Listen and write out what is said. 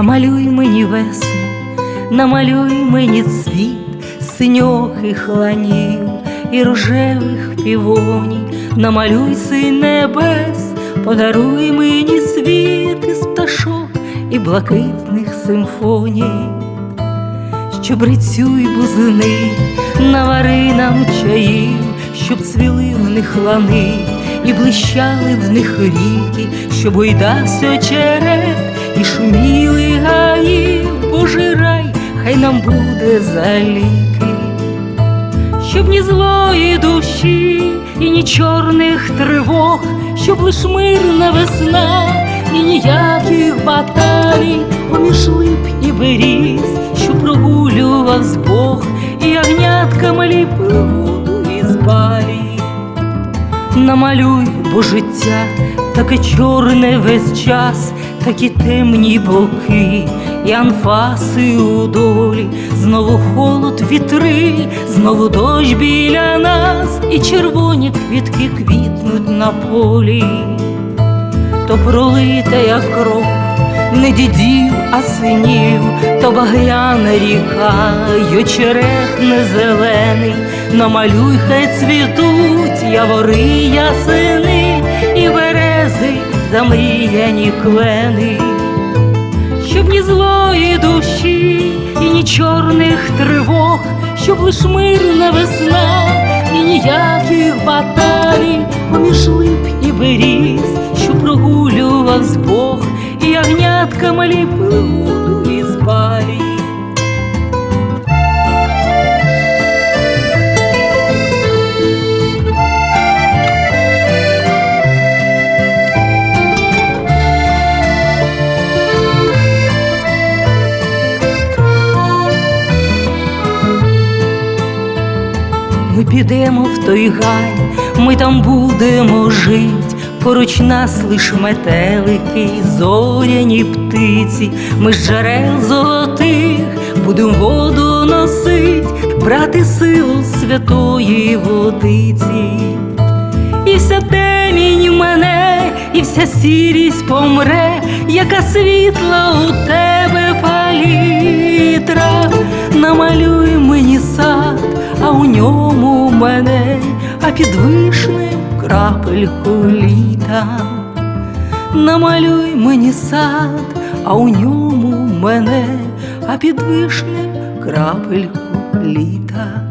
Намалюй мені весну, намалюй мені цвіт синьохих ланів і рожевих півоній, намалюй синь небес, подаруй мені світ із пташок і блакитних симфоній, щоб рицюй бузини, навари нам чаїв, щоб цвіли в них лани і блищали в них ріки, щоб уйдався очерет і шуміли нам буде за ліки, щоб ні злої душі і ні чорних тривог, щоб лиш мирна весна і ніяких баталій поміж лип і беріз, що прогулював з Бог, і ягнятками ліпив воду із балі. Намалюй, бо життя таке чорне весь час, такі темні боки, і анфаси у долі, знову холод вітри, знову дощ біля нас, і червоні квітки квітнуть на полі, то пролита як кров, не дідів, а синів, то багряна ріка, й очерет не зелений, намалюй, хай цвітуть явори ясени і берези замріяні клени, ні злої душі і ні чорних тривог, щоб лиш мирна весна і ніяких баталій поміж лип і беріз, що прогулював Бог, і ягнятками ліпив Ми підемо в той гай, ми там будемо жить, поруч нас лиш метелики, зоряні птиці, ми з джерел золотих будем воду носить, брати силу святої водиці, і вся темінь мене, і вся сірість помре, яка світла у тебе палітра, намалюй мені а під вишнею крапельку літа. Намалюй мені сад, а у ньому мене, а під вишнею крапельку літа.